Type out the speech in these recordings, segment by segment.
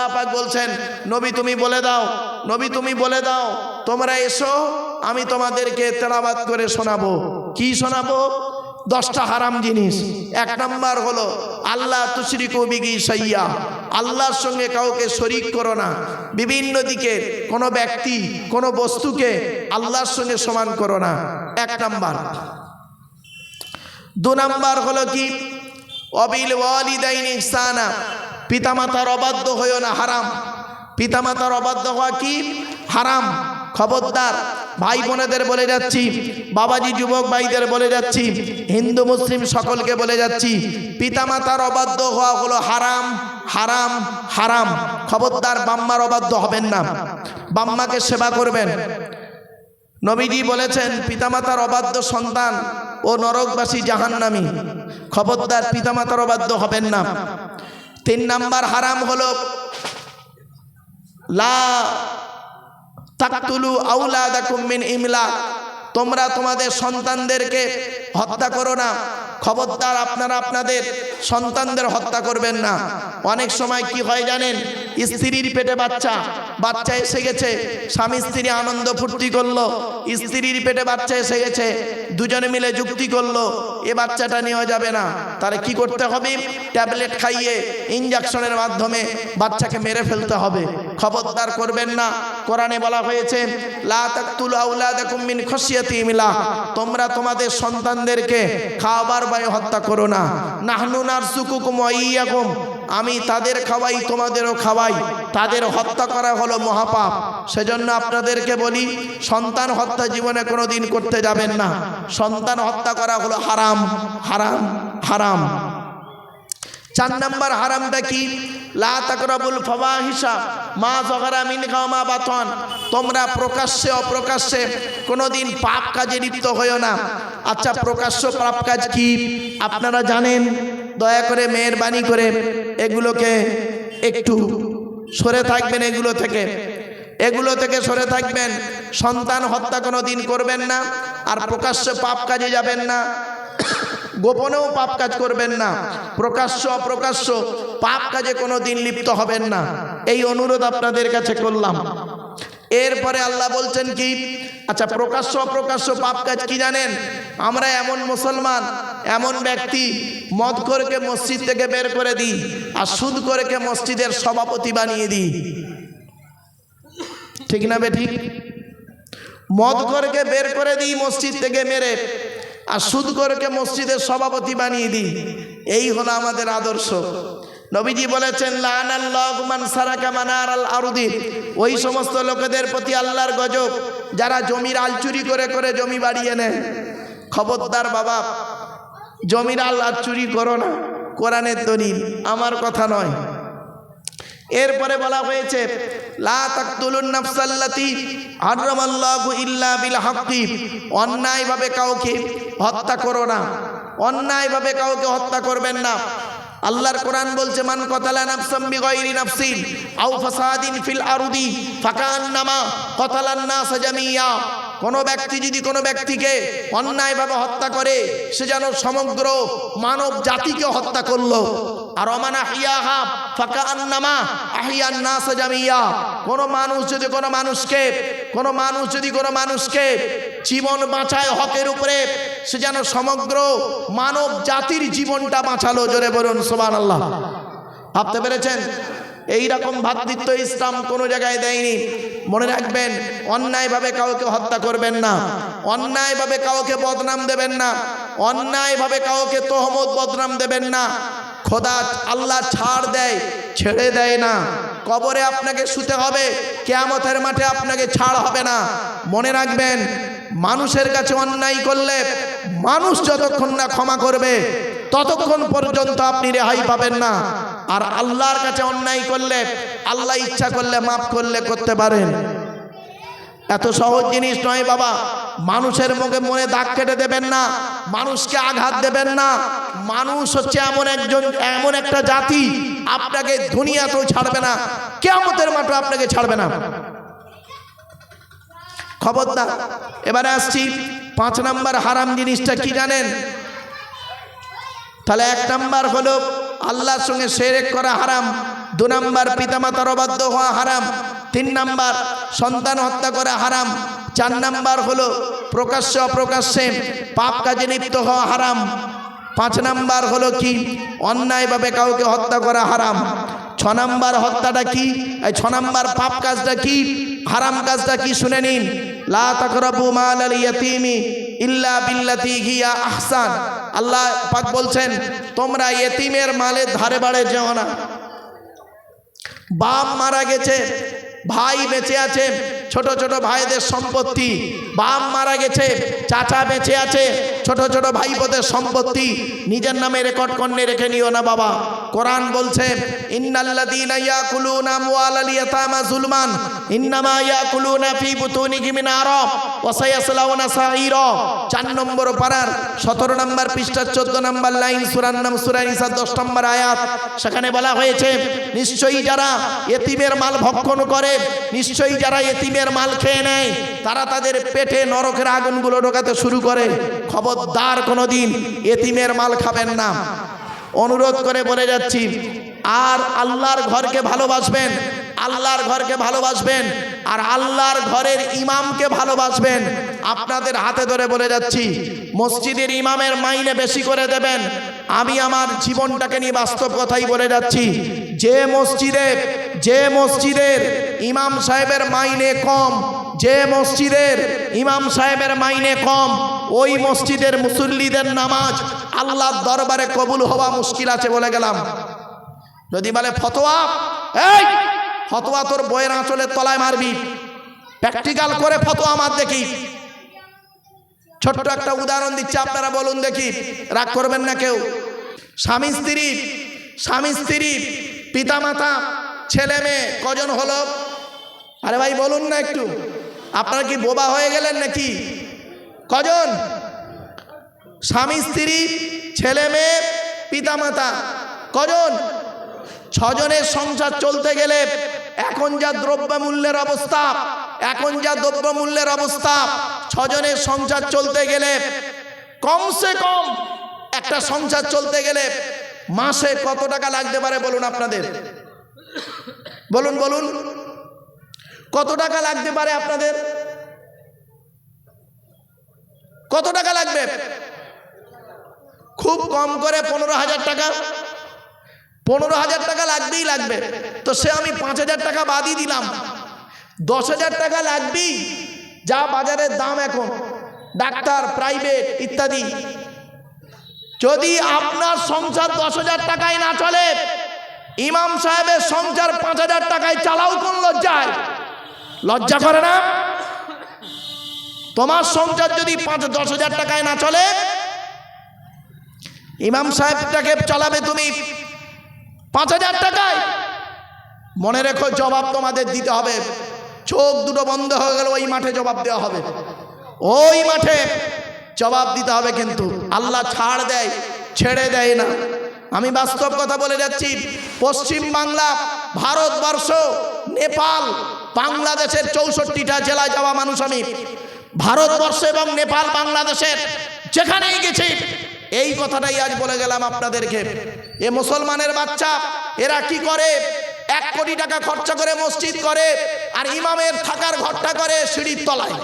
আল্লাহ পাক বলছেন, নবী, তুমি বলে দাও, নবী, তুমি বলে দাও, তোমরা এসো, আমি তোমাদেরকে তেলাবাদ করে শোনাবো। কি শোনাবো? দশটা হারাম জিনিস। এক নাম্বার হলো আল্লাহ তুশরি কবিগি সাইয়া আল্লাহর সঙ্গে কাউকে শরিক করো না। বিভিন্ন দিকে, কোনো ব্যক্তি, কোনো বস্তুকে আল্লাহর সঙ্গে সমান করো না। এক নাম্বার। দু নাম্বার হলো কি? অবিল ওয়ালিদাইন ইহসানা। পিতামাতার অবাধ্য হইও না, হারাম। পিতামাতার অবাধ্য হওয়া কি? হারাম। খবরদার। ভাই বোনেদের বলে যাচ্ছি, বাবাজি, যুবক ভাইদের বলে যাচ্ছি, হিন্দু, মুসলিম সকলকে বলে যাচ্ছি, পিতামাতার অবাধ্য হওয়া হলো হারাম হারাম হারাম। খবরদার বাম্মার অবাধ্য হবেন না। বাম্মাকে সেবা করবেন। নবীজি বলেছেন, পিতামাতার অবাধ্য সন্তান ও নরকবাসী জাহান্নামী। খবরদার পিতামাতার বাধ্য হবেন না। তিন নাম্বার হারাম হল, লা আউলা ইমলা। তোমরা তোমাদের সন্তানদেরকে হত্যা করো না। খবরদার আপনারা আপনাদের সন্তানদের হত্যা করবেন না। অনেক সময় কি হয় জানেন? স্ত্রীর পেটে বাচ্চা বাচ্চা এসে গেছে, স্বামী স্ত্রী আনন্দ ফুর্তি করল, স্ত্রীর পেটে বাচ্চা এসে গেছে, দুজনে মিলে যুক্তি করল, এ বাচ্চাটা নেওয়া যাবে না। তাহলে কি করতে হবে? ট্যাবলেট খাইয়ে ইঞ্জেকশনের মাধ্যমে বাচ্চাকে মেরে ফেলতে হবে। খবরদার করবেন না। কোরআনে বলা হয়েছে তোমরা তোমাদের সন্তানদেরকে খাবার বায়ু হত্যা করো না। আমি তাদের খাওয়াই, তোমাদেরও খাওয়াই। তাদের হত্যা করা হলো মহাপাপ। সেজন্য আপনাদেরকে বলি, সন্তান হত্যা জীবনে কোনো দিন করতে যাবেন না। সন্তান হত্যা করা হলো হারাম। হারাম হারাম। চার নাম্বার হারামটা কি? লা তাকরাবুল ফাওয়াহিশা, মা জগরা মিন মা বাতন। তোমরা প্রকাশ্যে, অপ্রকাশ্যে কোনোদিন পাপ কাজে লিপ্ত হইও না। আচ্ছা প্রকাশ্য পাপ কাজ কি? আপনারা জানেন? দয়া করে মেহরবানি করে এগুলোকে একটু সরে থাকবেন এগুলো থেকে। এগুলো থেকে সরে থাকবেন। সন্তান হত্যা কোনো দিন করবেন না। আর প্রকাশ্য পাপ কাজে যাবেন না। গোপনেও পাপ কাজ করবেন না। প্রকাশ্য, অপ্রকাশ্য পাপ কাজে কোনো দিন লিপ্ত হবেন না। এই অনুরোধ আপনাদের কাছে করলাম। এরপরে আল্লাহ বলছেন কি? আচ্ছা প্রকাশ্য, অপ্রকাশ্য পাপ কাজ কি জানেন? আমরা এমন মুসলমান, এমন ব্যক্তি মদ করেকে মসজিদ থেকে বের করে দিই আর সুদ করেকে মসজিদের সভাপতি বানিয়ে দিই। ঠিক না বে ঠিক? মদ করেকে বের করে দিই মসজিদ থেকে মেরে। আর সুদ করেকে মসজিদের সভাপতি বানিয়ে দিই এই হলো আমাদের আদর্শ। নবীজি বলেছেন লানাল্লাহমান সারাকা মানার আল আরুদি। ওই সমস্ত লোকেদের প্রতি আল্লাহর গজব। যারা জমির আল চুরি করে করে জমি বাড়িয়ে নেয় খবরদার বাবা, জমির আল আর চুরি করো না। কোরআনের দলিল। আমার কথা নয়। এরপরে বলা হয়েছে অন্যায়ভাবে কাউকে হত্যা করো না, অন্যায়ভাবে কাউকে হত্যা করবেন না। আল্লাহর কোরআন বলছে, মান কতালা নাফসাম আরদি কোনো ব্যক্তি যদি কোনো ব্যক্তিকে অন্যায়ভাবে হত্যা করে, সে যেন সমগ্র মানব জাতিকে হত্যা করল। আর অমানা হিয়াহা ফাঁকা আন্নামা আহিয়ান নাস জামিয়া। কোনো মানুষ যদি কোনো মানুষকে, কোনো মানুষ যদি কোনো মানুষকে জীবন বাঁচায় হকের উপরে, সে যেন সমগ্র মানব জাতির জীবনটা বাঁচালো। জোরে বলুন সোমান আল্লাহ ভাবতে পেরেছেন? এই রকম ভাতৃত্ব ইসলাম কোনো জায়গায় দেয়নি। মনে রাখবেন, অন্যায়ভাবে কাউকে হত্যা করবেন না, অন্যায়ভাবে কাউকে বদনাম দেবেন না, অন্যায়ভাবে কাউকে তহমত, বদনাম দেবেন না। খোদা আল্লাহ ছাড় দেয়, ছেড়ে দেয় না। কবরে আপনাকে শুতে হবে, কেয়ামতের মাঠে আপনাকে ছাড় হবে না। মনে রাখবেন, মানুষের কাছে অন্যায় করলে মানুষ যতক্ষণ না ক্ষমা করবে, ততক্ষণ পর্যন্ত আপনি রেহাই পাবেন না। আর আল্লাহর কাছে অন্যায় করলে, আল্লাহ ইচ্ছা করলে মাফ করলে করতে পারেন। এত সহজ জিনিস নয় বাবা। মানুষের মুখে মনে দাগ কেটে দেবেন না, মানুষকে আঘাত দেবেন না। মানুষ হচ্ছে এমন একজন, এমন একটা জাতি, আপনাকে দুনিয়াতেও ছাড়বে না কেমতের মাত্র আপনাকে ছাড়বে না। খবরদার, এবারে আসছি, পাঁচ নাম্বার হারাম জিনিসটা কি জানেন? তাহলে এক নাম্বার হলো, আল্লাহর সঙ্গে সেরেক করা হারাম। দু নাম্বার পিতামাতার অবাধ্য হওয়া হারাম। তিন নাম্বার, সন্তান হত্যা করা হারাম। চার নাম্বার হলো প্রকাশ্য অপ্রকাশ্যে পাপ কাজে লিপ্ত হওয়া হারাম। পাঁচ নাম্বার হলো কি? অন্যায়ভাবে কাউকে হত্যা করা হারাম। ছ নাম্বার হত্যাটা কি? এই ছ নাম্বার পাপ কাজটা কি? হারাম কাজটা কি? শুনে নিন। লা মাল ইল্লা আহসান। আল্লাহ পাক বলছেন, তোমরা ইয়েতিমের মালের ধারে বাড়ে যেও না। বাপ মারা গেছে, ভাই বেঁচে আছে, ছোট ছোট ভাইদের সম্পত্তি। বাপ মারা গেছে, চাচা বেঁচে আছে ছোট ছোট ভাইপোদের সম্পত্তি নিজের নামে রেকর্ড করনে রেখে নিও না বাবা। কোরআন বলছে যুলমান, ইন্নামা ইয়াকুলুনা ফি বুতুনিহিম নারা, ওয়া সায়াসলাউনা সাঈরা। চার নম্বর পারার সতেরো নম্বর পৃষ্ঠা চোদ্দ নম্বর লাইন সুরার নাম সুরা নিসা দশ নম্বর আয়াত। সেখানে বলা হয়েছে, নিশ্চয়ই যারা এতিমের মাল ভক্ষণ করে, নিশ্চয়ই যারা এতিমের মাল খেয়ে নেয়, তারা তাদের পেটে নরকের আগুনগুলো ঢোকাতে শুরু করে। খবরদার কোনোদিন এতিমের মাল খাবেন না। অনুরোধ করে বলে যাচ্ছি, আর আল্লাহর ঘরকে ভালোবাসবেন, আল্লাহর ঘরকে ভালোবাসবেন, আর আল্লাহর ঘরের ইমামকে ভালোবাসবেন। আপনাদের হাতে ধরে বলে যাচ্ছি, মসজিদের ইমামের মাইনে বেশি করে দেবেন। আমি আমার জীবনটাকে নিয়ে বাস্তব কথাই বলে যাচ্ছি, যে মসজিদে, যে মসজিদের ইমাম সাহেবের মাইনে কম, যে মসজিদের ইমাম সাহেবের মাইনে কম ওই মসজিদের মুসল্লিদের নামাজ আল্লাহর দরবারে কবুল হওয়া মুশকিল আছে বলে গেলাম। যদি বলে, ফতোয়া? এই, ফতোয়া তোর বইয়ের আঁচলের তলায় মারবি। প্র্যাকটিক্যাল করে ফতোয়া আমার দেখি। ছোট্ট একটা উদাহরণ দিচ্ছে, আপনারা বলুন দেখি। রাগ করবেন না কেউ। স্বামী, স্ত্রী স্বামী, স্ত্রী, পিতামাতা, ছেলে মেয়ে, কজন হলো? আরে ভাই, বলুন না একটু। আপনারা কি বোবা হয়ে গেলেন নাকি? কজন? স্বামী, স্ত্রী, ছেলে, মেয়ে, পিতামাতা। কজন? ছজনের সংসার চলতে গেলে এখন যা দ্রব্যমূল্যের অবস্থা, এখন যা দ্রব্যমূল্যের অবস্থা, ছজনের সংসার চলতে গেলে কমসে কম একটা সংসার চলতে গেলে মাসে কত টাকা লাগতে পারে বলুন আপনাদের? বলুন বলুন। কত টাকা লাগতে পারে আপনাদের? কত টাকা লাগবে? খুব কম করে পনেরো হাজার টাকা। পনেরো হাজার টাকা লাগবেই লাগবে। তো সে আমি পাঁচ হাজার টাকা বাদই দিলাম। দশ হাজার টাকা লাগবেই। যা বাজারের দাম এখন, ডাক্তার প্রাইভেট ইত্যাদি। যদি আপনার সংসার দশ হাজার টাকায় না চলে, ইমাম সাহেবের সংসার পাঁচ হাজার টাকায় চালাও কোন লজ্জায়? লজ্জা করে না? তোমার সংসার যদি পাঁচ, দশ হাজার টাকায় না চলে, ইমাম সাহেবটাকে চালাবে তুমি পাঁচ হাজার টাকায়। মনে রেখো জবাব তোমাদের দিতে হবে। চোখ দুটো বন্ধ হয়ে গেল ওই মাঠে জবাব দেওয়া হবে। ওই মাঠে জবাব দিতে হবে কিন্তু। আল্লাহ ছাড় দেয়, ছেড়ে দেয় না। আমি বাস্তব কথা বলে যাচ্ছি। পশ্চিম বাংলা, ভারতবর্ষ, নেপাল, বাংলাদেশের চৌষট্টিটা জেলায় যাওয়া মানুষ আমি। ভারতবর্ষ এবং নেপাল, বাংলাদেশের যেখানেই গেছি, এই কথাটাই আজ বলে গেলাম আপনাদেরকে। এ মুসলমানের বাচ্চা, এরা কি করে? এক কোটি টাকা খরচা করে মসজিদ করে, আর ইমামের থাকার ঘরটা করে সিঁড়ির তলায়।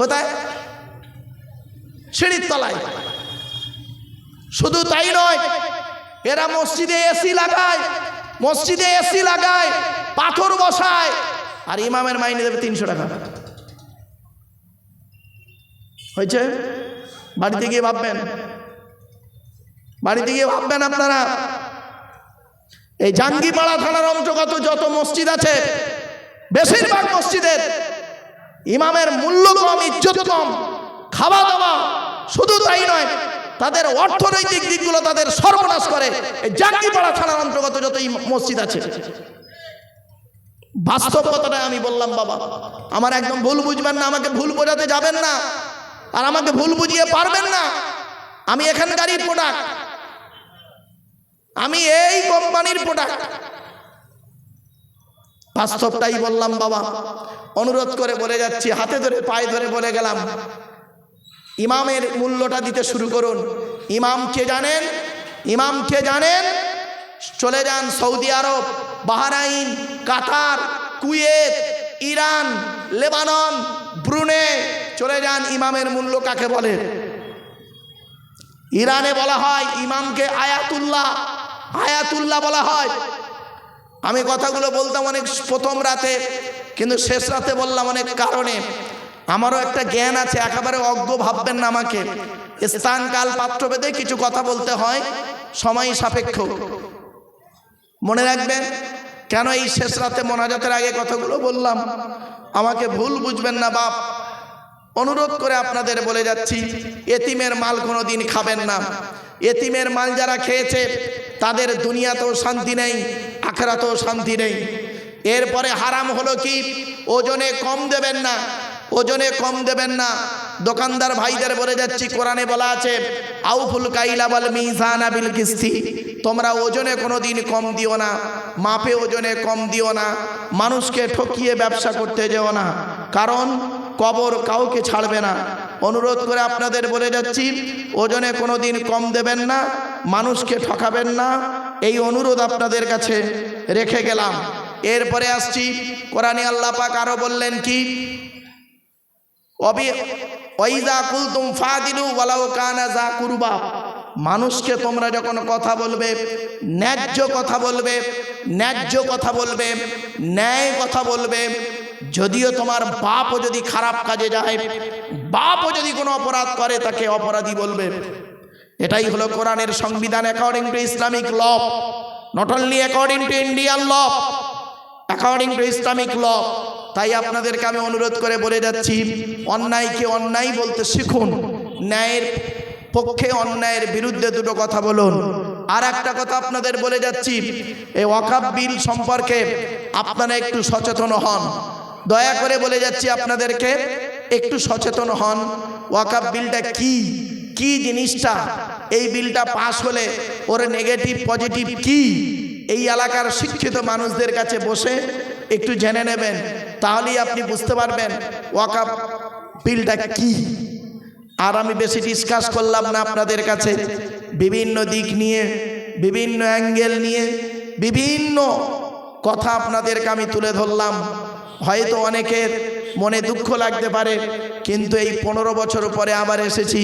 কোথায়? সিঁড়ির তলায়। শুধু তাই নয়, এরা মসজিদে এসি লাগায়, মসজিদে এসি লাগায়, পাথর বসায়, আর ইমামের মাইনে দেবে তিনশো টাকা। হয়েছে? বাড়িতে গিয়ে ভাববেন। বাড়িতে গিয়ে ভাববেন আপনারা। এই জাঙ্গিপাড়া থানার অন্তর্গত যত মসজিদ আছে, বেশিরভাগ মসজিদের ইমামের মূল্য কম ইজ্জত কম খাওয়া দাওয়া শুধু তাই নয়, তাদের অর্থনৈতিক দিকগুলো তাদের সর্বনাশ করে। এই জাঙ্গিপাড়া থানার অন্তর্গত যত মসজিদ আছে। বাস্তব কথাটা আমি বললাম, বাবা। আমার একদম ভুল বুঝবেন না, আমাকে ভুল বোঝাতে যাবেন না। আর আমাকে ভুল বুঝিয়ে পারবেন না। আমি এখানকারই প্রোডাক্ট আমি এই কোম্পানির প্রোডাক্ট বাস্তবটাই বললাম, বাবা। অনুরোধ করে বলে যাচ্ছি, হাতে ধরে, পায়ে ধরে বলে গেলাম। ইমামের মূল্যটা দিতে শুরু করুন। ইমাম কে জানেন? ইমাম কে জানেন? চলে যান Saudi Arab, Bahrain, Qatar, Kuwait, Iran, Lebanon, Brunei. চলে যান, ইমামের মূল্য কাকে বলে? ইরানে বলা হয়, ইমামকে আয়াতুল্লাহ আয়াতুল্লাহ বলা হয়। আমি কথাগুলো বলতাম অনেক প্রথম রাতে, কিন্তু শেষ রাতে বললাম অনেক কারণে। আমারও একটা জ্ঞান আছে, একেবারে অজ্ঞ ভাববেন না আমাকে। স্থান, কাল, পাত্র ভেদে কিছু কথা বলতে হয়, সময় সাপেক্ষ। মনে রাখবেন, কেন এই শেষ রাতে মোনাজাতের আগে কথাগুলো বললাম? আমাকে ভুল বুঝবেন না, বাপ। অনুরোধ করে আপনাদের বলে যাচ্ছি, এতিমের মাল কোনো দিন খাবেন না। এতিমের মাল যারা খেয়েছে, তাদের দুনিয়াতেও শান্তি নেই, আখেরাতেও শান্তি নেই। এরপরে হারাম হলো কি? ওজনে কম দেবেন না, ওজনে কম দেবেন না। দোকানদার ভাইদের বলে যাচ্ছি, কোরআনে বলা আছে, আউফুল কাইলা বল মিজানা বিল কিস্তি। তোমরা ওজনে কোনো দিন কম দিও না, মাপে ওজনে কম দিও না, মানুষকে ঠকিয়ে ব্যবসা করতে যেও না। কারণ কবর কাউকে ছাড়বে না। অনুরোধ করে আপনাদের বলে যাচ্ছি, ওজনে কোনো দিন কম দেবেন না, মানুষকে ঠকাবেন না। এই অনুরোধ আপনাদের কাছে রেখে গেলাম। এরপরে আসছি, কোরআনে আল্লাহ পাক আরও বললেন কি? অবি ওইজা কুলতুম ফাদিলু ওয়ালাউ কানা যা কুরবা। মানুষকে তোমরা যখন কথা বলবে, ন্যায্য কথা বলবে, ন্যায্য কথা বলবে, ন্যায় কথা বলবে যদিও তোমার বাপও যদি খারাপ কাজে যায়, বাপও যদি কোনো অপরাধ করে, তাকে অপরাধী বলবে। এটাই হলো কোরআনের সংবিধান according to Islamic law not only according to Indian law according to Islamic law তাই আপনাদেরকে আমি অনুরোধ করে বলে যাচ্ছি অন্যায়কে অন্যায় বলতে শিখুন, ন্যায়ের পক্ষে অন্যায়ের বিরুদ্ধে দুটো কথা বলুন। আর একটা কথা আপনাদের বলে যাচ্ছি, এই ওয়াকাব বিল সম্পর্কে আপনারা একটু সচেতন হন। দয়া করে বলে যাচ্ছি আপনাদেরকে, একটু সচেতন হন। ওয়াকাব বিলটা কি? কি জিনিসটা? এই বিলটা পাস হলে ওর নেগেটিভ পজিটিভ কি? এই এলাকার শিক্ষিত মানুষদের কাছে বসে একটু জেনে নেবেন, তাহলেই আপনি বুঝতে পারবেন ওয়াকাপ বিলটা কি। আর আমি বেশি ডিসকাস করলাম না আপনাদের কাছে। বিভিন্ন দিক নিয়ে, বিভিন্ন অ্যাঙ্গেল নিয়ে, বিভিন্ন কথা আপনাদেরকে আমি তুলে ধরলাম। হয়তো অনেকের মনে দুঃখ লাগতে পারে, কিন্তু এই পনেরো বছর পরে আবার এসেছি।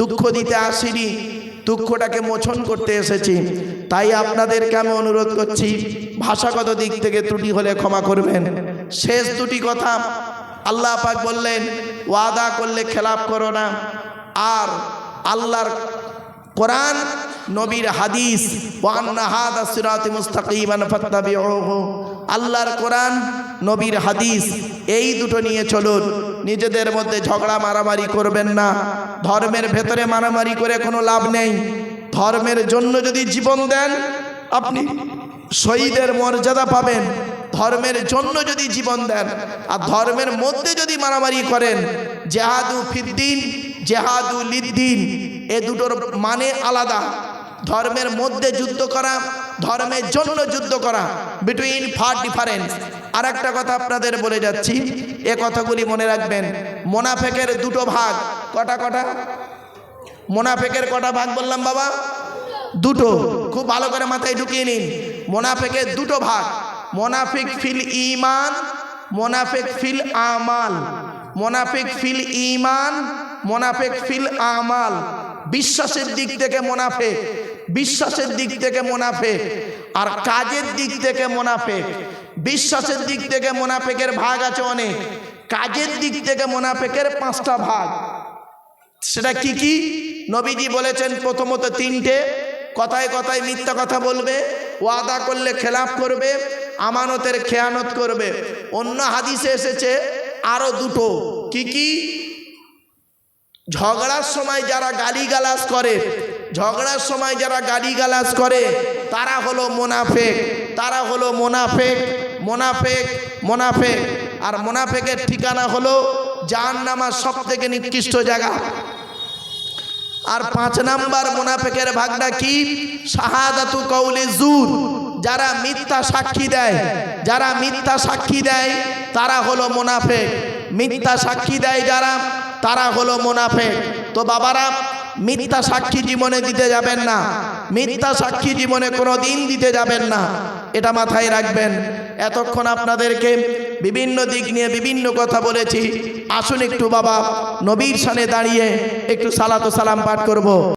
দুঃখ দিতে আসিনি, দুঃখটাকে মোচন করতে এসেছি। তাই আপনাদেরকে আমি অনুরোধ করছি, ভাষাগত দিক থেকে ত্রুটি হলে ক্ষমা করবেন। শেষ দুটি কথা আল্লাহ পাক বললেন, ওয়াদা করলে খেলাপ করো না। আর আল্লাহর কোরআন, নবীর হাদিস, ওয়ান্না হাদা সিরাতি মুস্তাকিমান ফাত্তাবিউহু। আল্লাহর কোরআন, নবীর হাদিস, এই দুটো নিয়ে চলুন। নিজেদের মধ্যে ঝগড়া মারামারি করবেন না। ধর্মের ভেতরে মারামারি করে কোনো লাভ নেই। ধর্মের জন্য যদি জীবন দেন, আপনি শহীদের মর্যাদা পাবেন। ধর্মের জন্য যদি জীবন দেন, আর ধর্মের মধ্যে যদি মারামারি করেন, জেহাদু ফিদ্দিন, জেহাদু লিদ্দিন, এ দুটোর মানে আলাদা। ধর্মের মধ্যে যুদ্ধ করা ধর্মের জন্য যুদ্ধ করা বিটুইন ফার ডিফারেন্স আর একটা কথা আপনাদের বলে যাচ্ছি, এ কথাগুলি মনে রাখবেন। মোনাফেকের দুটো ভাগ, কটা কটা? মোনাফেকের কটা ভাগ বললাম বাবা? দুটো। খুব ভালো করে মাথায় ঢুকিয়ে নিন। মোনাফেকের দুটো ভাগ। মোনাফিক ফিল ইমান মোনাফেক ফিল আমাল। মোনাফিক ফিল ইমান মোনাফেক ফিল আমাল। বিশ্বাসের দিক থেকে মোনাফেক। বিশ্বাসের দিক থেকে মোনাফেক আর কাজের দিক থেকে মোনাফেক বিশ্বাসের দিক থেকে মোনাফেকের ভাগ আছে অনেক। কাজের দিক থেকে মোনাফেকের পাঁচটা ভাগ। সেটা কি কি? নবীজি বলেছেন প্রথমত তিনটে। কথায় কথায় মিথ্যা কথা বলবে, ওয়াদা করলে খেলাফ করবে, আমানতের খেয়ানত করবে। অন্য হাদিসে এসেছে আরও দুটো। কি কি? ঝগড়ার সময় যারা গালিগালাজ করে ঝগড়ার সময় যারা গালিগালাজ করে, তারা হলো মোনাফেক। তারা হলো মোনাফেক মোনাফেক মোনাফেক। আর মোনাফেকের ঠিকানা হলো জাহান নামার সব থেকে নিকৃষ্ট জায়গা। আর পাঁচ নাম্বার মোনাফেকের ভাগটা কি? শাহাদাতু কৌলি জুর। যারা মিথ্যা সাক্ষী দেয়, যারা মিথ্যা সাক্ষী দেয়, তারা হলো মোনাফেক। মিথ্যা সাক্ষী দেয় যারা, তারা হলো মোনাফেক। তো বাবারা মিথ্যা সাক্ষী জীবনে দিতে যাবেন না। মিথ্যা সাক্ষী জীবনে কোনো দিন দিতে যাবেন না। এটা মাথায় রাখবেন। এতক্ষণ আপনাদেরকে বিভিন্ন দিক নিয়ে বিভিন্ন কথা বলেছি। আসুন একটু বাবা, নবীর সানে দাঁড়িয়ে একটু সালাতো সালাম পাঠ করব।